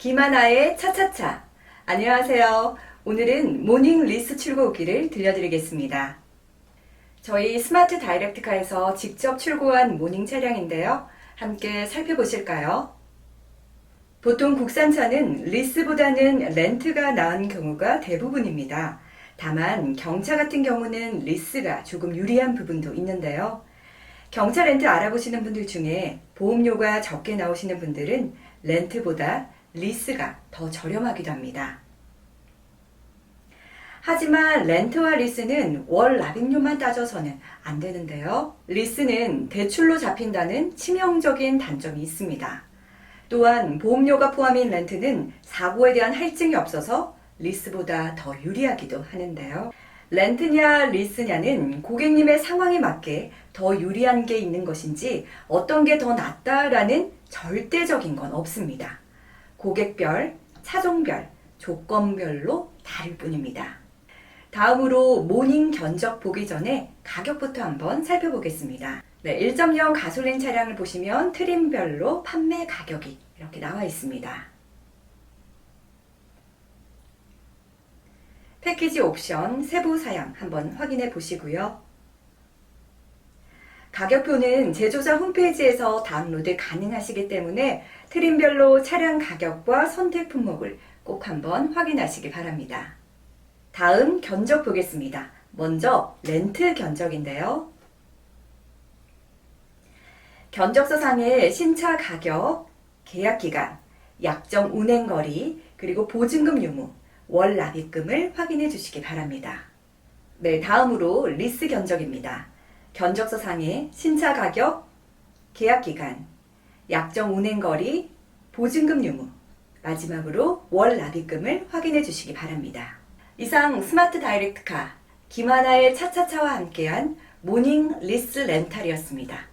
김하나의 차차차. 안녕하세요. 오늘은 모닝 리스 출고기를 들려드리겠습니다. 저희 스마트 다이렉트카에서 직접 출고한 모닝 차량인데요. 함께 살펴보실까요? 보통 국산차는 리스보다는 렌트가 나은 경우가 대부분입니다. 다만 경차 같은 경우는 리스가 조금 유리한 부분도 있는데요. 경차 렌트 알아보시는 분들 중에 보험료가 적게 나오시는 분들은 렌트보다 리스가 더 저렴하기도 합니다. 하지만 렌트와 리스는 월 납입료만 따져서는 안 되는데요. 리스는 대출로 잡힌다는 치명적인 단점이 있습니다. 또한 보험료가 포함인 렌트는 사고에 대한 할증이 없어서 리스보다 더 유리하기도 하는데요. 렌트냐 리스냐는 고객님의 상황에 맞게 더 유리한 게 있는 것인지 어떤 게 더 낫다라는 절대적인 건 없습니다. 고객별, 차종별, 조건별로 다를 뿐입니다. 다음으로 모닝 견적 보기 전에 가격부터 한번 살펴보겠습니다. 네, 1.0 가솔린 차량을 보시면 트림별로 판매 가격이 이렇게 나와 있습니다. 패키지 옵션 세부 사양 한번 확인해 보시고요. 가격표는 제조사 홈페이지에서 다운로드 가능하시기 때문에 트림별로 차량 가격과 선택 품목을 꼭 한번 확인하시기 바랍니다. 다음 견적 보겠습니다. 먼저 렌트 견적인데요. 견적서 상의 신차 가격, 계약 기간, 약정 운행 거리, 그리고 보증금 유무, 월 납입금을 확인해 주시기 바랍니다. 네, 다음으로 리스 견적입니다. 견적서 상의 신차 가격, 계약 기간, 약정 운행 거리, 보증금 유무, 마지막으로 월 납입금을 확인해 주시기 바랍니다. 이상 스마트 다이렉트카 김하나의 차차차와 함께한 모닝 리스 렌탈이었습니다.